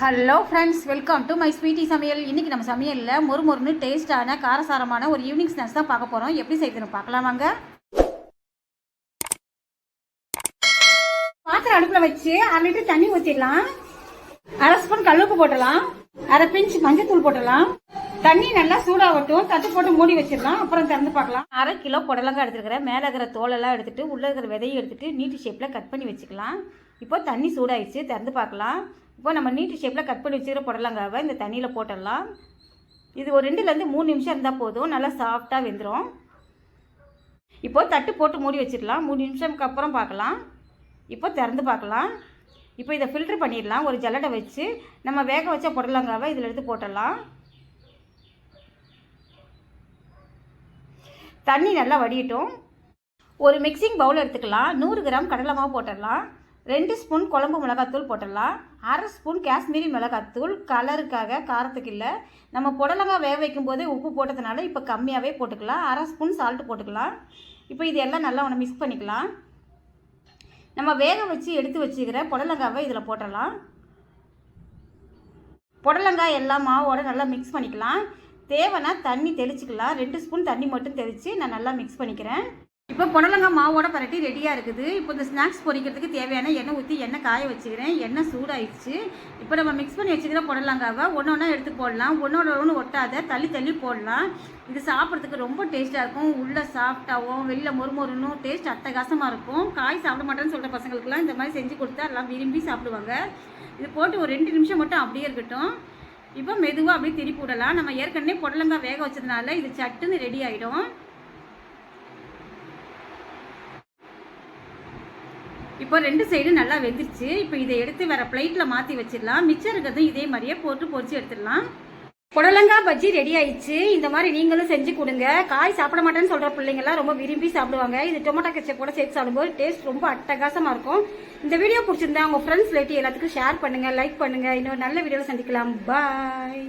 Hello friends welcome to my sweety சமையல். இன்றைக்கி நம்ம சமையலில் மொறு மொறுன்னு டேஸ்ட்டான காரசாரமான ஒரு ஈவினிங் ஸ்நாக்ஸ் தான் பார்க்க போகிறோம் எப்படி செய்யுதுன்னு பார்க்கலாம் வாங்க. பாத்திரம் அடுப்பில் வச்சு அரை லிட்டர் தண்ணி ஊற்றிடலாம் அரை ஸ்பூன் கல்லுப்பு போட்டலாம் அரை பிஞ்ச் மஞ்சத்தூள் போட்டலாம் தண்ணி நல்லா சூடாகட்டும். தட்டு போட்டு மூடி வச்சிடலாம். அப்புறம் திறந்து பார்க்கலாம். அரை கிலோ புடலங்காய் எடுத்துருக்கிறேன். மேலே இருக்கிற தோலெல்லாம் எடுத்துட்டு உள்ளே இருக்கிற விதையும் எடுத்துட்டு நீட்டு ஷேப்பில் கட் பண்ணி வச்சுக்கலாம். இப்போ தண்ணி சூடாயிடுச்சு. திறந்து பார்க்கலாம். இப்போ நம்ம நீட்டு ஷேப்பில் கட் பண்ணி வச்சுக்கிற புடலங்காவை இந்த தண்ணியில் போட்டுடலாம். இது ஒரு ரெண்டுலேருந்து மூணு நிமிஷம் இருந்தால் போதும். நல்லா சாஃப்டாக வெந்துடும் இப்போ தட்டு போட்டு மூடி வச்சிடலாம். மூணு நிமிஷம்க்கு அப்புறம் பார்க்கலாம். இப்போ திறந்து பார்க்கலாம். இப்போ இதை ஃபில்ட்ரு பண்ணிடலாம். ஒரு ஜல்லடை வச்சு நம்ம வேக வச்ச புடலங்காவை இதில் எடுத்து போட்டுடலாம். தண்ணி நல்லா வடியட்டும். ஒரு மிக்சிங் பவுல் எடுத்துக்கலாம். நூறு கிராம் கடலை மாவு போட்டுடலாம். ரெண்டு ஸ்பூன் குழம்பு மிளகாத்தூள் போட்டுடலாம். அரை ஸ்பூன் காஷ்மீரி மிளகாத்தூள். கலருக்காக காரத்துக்கு இல்லை. நம்ம புடலங்காய் வேக வைக்கும் போதே உப்பு போட்டதுனால இப்போ கம்மியாகவே போட்டுக்கலாம். அரை ஸ்பூன் சால்ட் போட்டுக்கலாம். இப்போ இது எல்லாம் நல்லா ஒன்று மிக்ஸ் பண்ணிக்கலாம். நம்ம வேக வச்சு எடுத்து வச்சுக்கிற புடலங்காவை இதில் போட்டுடலாம். புடலங்காய் எல்லாம் மாவோட நல்லா மிக்ஸ் பண்ணிக்கலாம். தேவைன்னா தண்ணி தெளிச்சிக்கலாம். ரெண்டு ஸ்பூன் தண்ணி மட்டும் தெளித்து நான் நல்லா மிக்ஸ் பண்ணிக்கிறேன். இப்போ புடலங்காய் மாவோட பரட்டி ரெடியாக இருக்குது. இப்போ இந்த ஸ்நாக்ஸ் பொரிக்கிறதுக்கு தேவையான எண்ணெய் ஊற்றி எண்ணெய் காய வச்சுக்கிறேன். எண்ணெய் சூடாயிடுச்சு. இப்போ நம்ம மிக்ஸ் பண்ணி வச்சுக்கிற புடலங்காவை ஒன்று ஒன்றா எடுத்து போடலாம். ஒன்றோட ஒன்று ஒட்டாத தள்ளி தள்ளி போடலாம். இது சாப்பிட்றதுக்கு ரொம்ப டேஸ்ட்டாக இருக்கும். உள்ளே சாஃப்டாகவும் வெளியில் மொறுமொறுன்னு டேஸ்ட் அட்டகாசமாக இருக்கும். காய் சாப்பிட மாட்டேன்னு சொல்கிற பசங்களுக்குலாம் இந்த மாதிரி செஞ்சு கொடுத்தா எல்லாம் விரும்பி சாப்பிடுவாங்க. இது போட்டு ஒரு ரெண்டு நிமிஷம் மட்டும் அப்படியே இருக்கட்டும். இப்போ மெதுவாக அப்படியே திருப்பி விடலாம். நம்ம ஏற்கனவே புடலங்காய் வேக வச்சதுனால இது சட்டுன்னு ரெடி ஆகிடும் இப்போ ரெண்டு சைடும் நல்லா வெந்துருச்சு. இப்போ இதை எடுத்து வேறு பிளேட்டில் மாற்றி வச்சிடலாம். மிச்சம் இருக்கிறதும் இதே மாதிரியே போட்டு பொறிச்சு எடுத்துடலாம். புடலங்காய் பஜ்ஜி ரெடி ஆயிடுச்சு. இந்த மாதிரி நீங்களும் செஞ்சு கொடுங்க. காய் சாப்பிட மாட்டேன்னு சொல்கிற பிள்ளைங்கலாம் ரொம்ப விரும்பி சாப்பிடுவாங்க. இது டொமேட்டோ கெச்சப் கூட சேர்த்து சாப்பிடும்போது டேஸ்ட் ரொம்ப அட்டகாசமாக இருக்கும். இந்த வீடியோ பிடிச்சிருந்தா உங்க ஃப்ரெண்ட்ஸ் ரிலேட்டிவ் எல்லாத்துக்கும் ஷேர் பண்ணுங்கள் லைக் பண்ணுங்கள் இன்னொரு நல்ல வீடியோவில் சந்திக்கலாம். பாய்